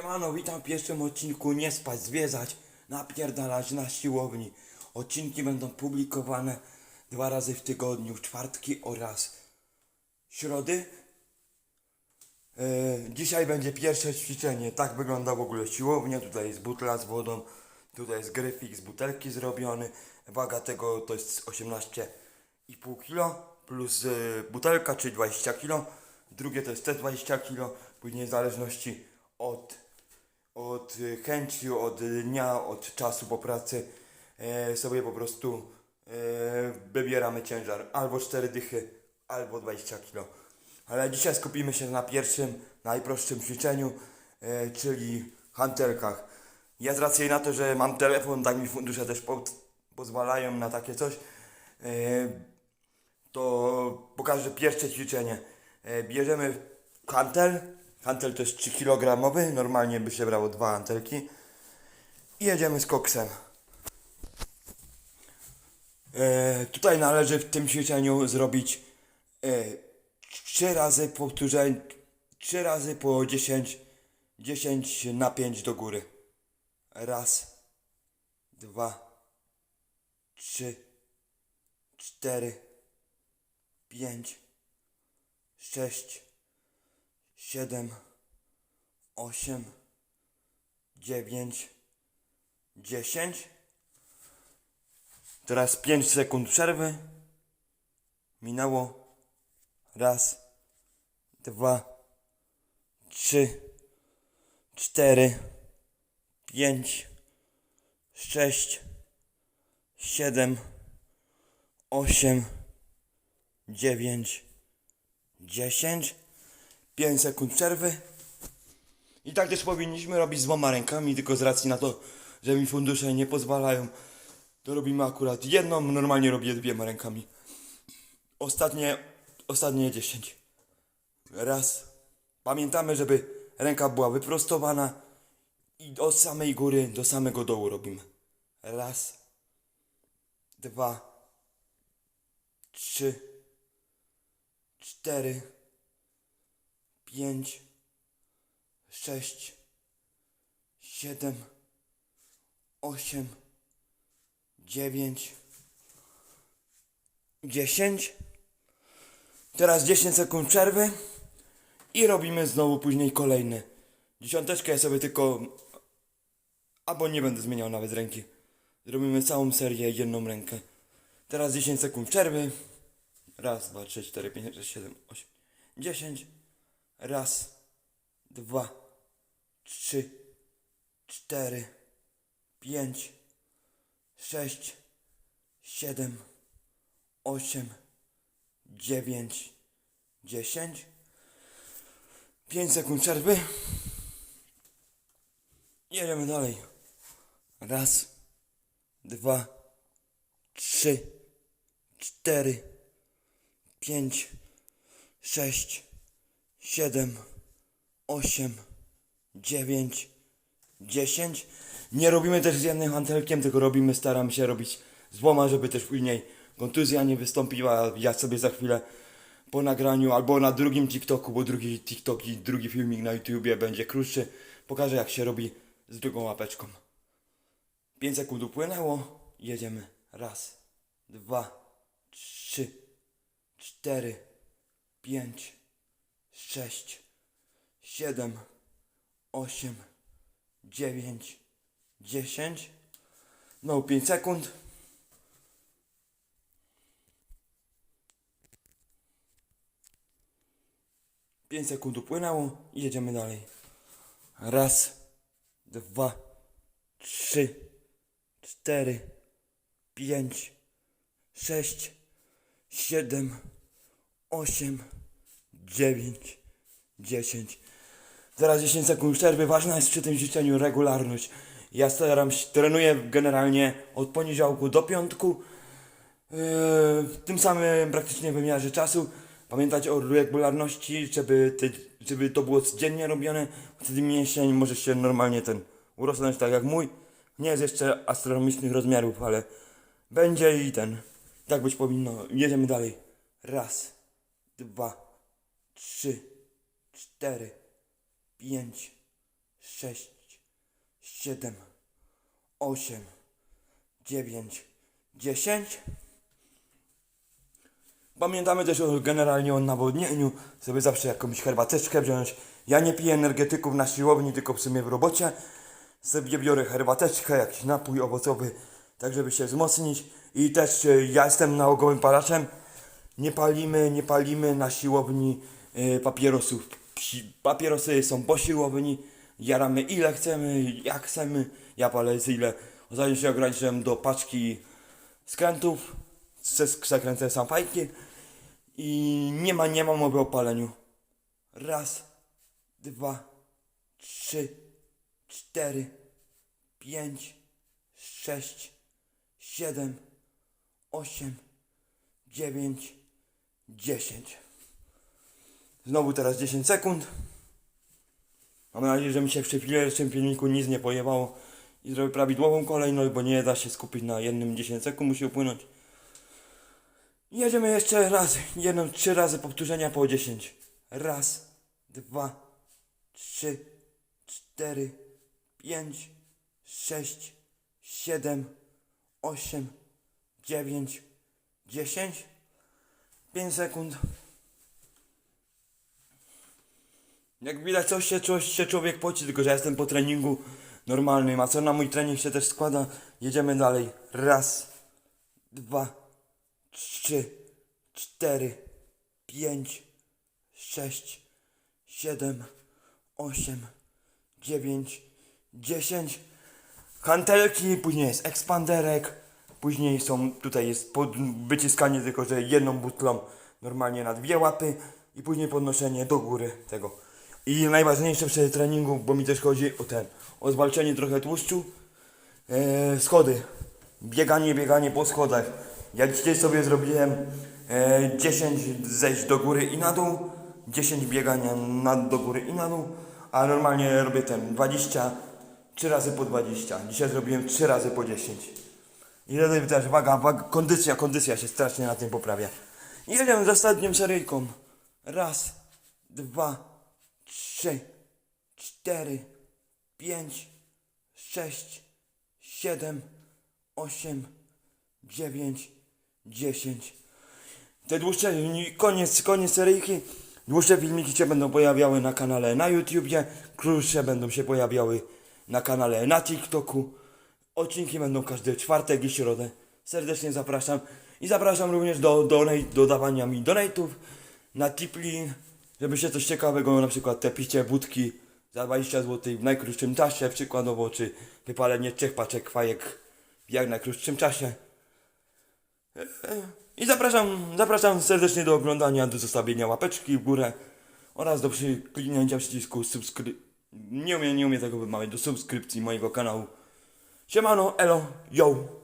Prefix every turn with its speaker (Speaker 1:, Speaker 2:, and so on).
Speaker 1: Siemano, witam w pierwszym odcinku Nie spać, zwiedzać, napierdalać na siłowni. Odcinki będą publikowane dwa razy w tygodniu, w czwartki oraz środy. E, dzisiaj będzie pierwsze ćwiczenie. Tak wygląda w ogóle siłownia. Tutaj jest butla z wodą, tutaj jest gryfik z butelki zrobiony. Waga tego to jest 18,5 kg plus e, butelka, czyli 20 kg. Drugie to jest te 20 kg. Później w zależności od, od chęci, od dnia, od czasu po pracy e, sobie po prostu e, wybieramy ciężar. Albo 4 dychy, albo 20 kg. Ale dzisiaj skupimy się na pierwszym, najprostszym ćwiczeniu, e, czyli hantelkach. Ja z racji na to, że mam telefon, tak mi fundusze też po, pozwalają na takie coś, e, to pokażę pierwsze ćwiczenie. E, bierzemy hantel, hantel to jest 3 kg, normalnie by się brało dwa hantelki i jedziemy z koksem. E, tutaj należy w tym ćwiczeniu zrobić e, 3 razy powtórzeń, 3 razy po 10, 10 napięć do góry. Raz, dwa, trzy, cztery, pięć, sześć, siedem, osiem, dziewięć, dziesięć. Teraz 5 sekund przerwy. Minęło. Raz, dwa, trzy, cztery, pięć, sześć, siedem, osiem, dziewięć, dziesięć. Pięć sekund przerwy. I tak też powinniśmy robić z dwoma rękami, tylko z racji na to, że mi fundusze nie pozwalają, to robimy akurat jedną, normalnie robię dwiema rękami. Ostatnie, ostatnie 10. Raz. Pamiętamy, żeby ręka była wyprostowana i od samej góry do samego dołu robimy. Raz. Dwa. Trzy. Cztery. Pięć. Sześć. Siedem. Osiem. Dziewięć. Dziesięć. Teraz 10 sekund przerwy i robimy znowu później kolejny. Dziesiąteczkę ja sobie tylko. Albo nie będę zmieniał nawet ręki. Zrobimy całą serię jedną rękę. Teraz 10 sekund przerwy. Raz, dwa, trzy, cztery, pięć, sześć, siedem, osiem, dziesięć. Raz, dwa, trzy, cztery, pięć, sześć, siedem, osiem, dziewięć, dziesięć. Pięć sekund przerwy. Jedziemy dalej. Raz, dwa, trzy, cztery, pięć, sześć, siedem, osiem, dziewięć, dziesięć. Nie robimy też z jednym hantelkiem, tylko robimy, staramy się robić z dwoma, żeby też później kontuzja nie wystąpiła. Ja sobie za chwilę po nagraniu albo na drugim TikToku, bo drugi TikTok i drugi filmik na YouTubie będzie krótszy. Pokażę jak się robi z drugą łapeczką. 5 sekund upłynęło. Jedziemy. Raz, dwa, trzy, cztery, pięć, sześć, siedem, osiem, dziewięć, dziesięć. No 5 sekund. Pięć sekund upłynęło i jedziemy dalej. Raz, dwa, trzy, cztery, pięć, sześć, siedem, osiem, dziewięć, dziesięć. Zaraz 10 sekund przerwy. Ważna jest przy tym ćwiczeniu regularność. Ja staram się, trenuję generalnie od poniedziałku do piątku. Yy, w tym samym praktycznie wymiarze czasu. Pamiętać o regularności, żeby, żeby to było codziennie robione. Wtedy mięsień może się normalnie ten urosnąć tak jak mój. Nie jest jeszcze astronomicznych rozmiarów, ale będzie i ten. Tak być powinno. Jedziemy dalej. Raz, dwa, trzy, cztery, pięć, sześć, siedem, osiem, dziewięć, dziesięć. Pamiętamy też o, generalnie o nawodnieniu, sobie zawsze jakąś herbateczkę wziąć. Ja nie piję energetyków na siłowni, tylko w sumie w robocie. Sobie biorę herbateczkę, jakiś napój owocowy, tak żeby się wzmocnić. I też e, ja jestem nałogowym palaczem. Nie palimy, nie palimy na siłowni papierosów. Psi- Papierosy są po siłowni, jaramy ile chcemy, jak chcemy. Ja palę ile. Ostatnio się ograniczyłem do paczki skrętów, zakręcę sam fajki i nie ma, nie ma mowy o paleniu. Raz, dwa, trzy, cztery, pięć, sześć, siedem, osiem, dziewięć, dziesięć. Znowu teraz 10 sekund. Mam nadzieję, że mi się w pierwszym filmiku nic nie pojebało i zrobię prawidłową kolejność, bo nie da się skupić na jednym 10 sekund, musi upłynąć. Jedziemy jeszcze raz, jedną, trzy razy powtórzenia po 10. Raz, dwa, trzy, cztery, pięć, sześć, siedem, osiem, dziewięć, dziesięć. Pięć sekund. Jak widać, coś się, coś się człowiek poci, tylko że jestem po treningu normalnym, a co na mój trening się też składa. Jedziemy dalej. Raz, dwa, trzy, cztery, pięć, sześć, siedem, osiem, dziewięć, dziesięć. Hantelki, później jest ekspanderek, później są, tutaj jest pod, wyciskanie tylko, że jedną butlą normalnie na dwie łapy i później podnoszenie do góry tego. I najważniejsze przy treningu, bo mi też chodzi o ten, o zwalczenie trochę tłuszczu, e, schody. Bieganie, bieganie po schodach. Ja dzisiaj sobie zrobiłem e, 10 zejść do góry i na dół, 10 biegania na, do góry i na dół, a normalnie robię ten 20, 3 razy po 20. Dzisiaj zrobiłem 3 razy po 10. I wtedy też waga, waga, kondycja, kondycja się strasznie na tym poprawia. Jedziemy z ostatnią seryjką. Raz, dwa, trzy, cztery, pięć, sześć, siedem, osiem, dziewięć, dziesięć. Te dłuższe, koniec, koniec seryjki. Dłuższe filmiki się będą pojawiały na kanale na YouTubie, krótsze będą się pojawiały na kanale na TikToku. Odcinki będą każdy czwartek i środę. Serdecznie zapraszam. I zapraszam również do, do, do dawania mi donate'ów na Tipli, żeby się coś ciekawego, na przykład te picie budki za 20 zł w najkrótszym czasie, przykładowo, czy wypalenie trzech paczek fajek w jak najkrótszym czasie. I zapraszam, zapraszam serdecznie do oglądania, do zostawienia łapeczki w górę oraz do przy- kliknięcia przycisku subskry... Nie umiem, nie umiem tego wymawiać, do subskrypcji mojego kanału. Siemano, elo, yo!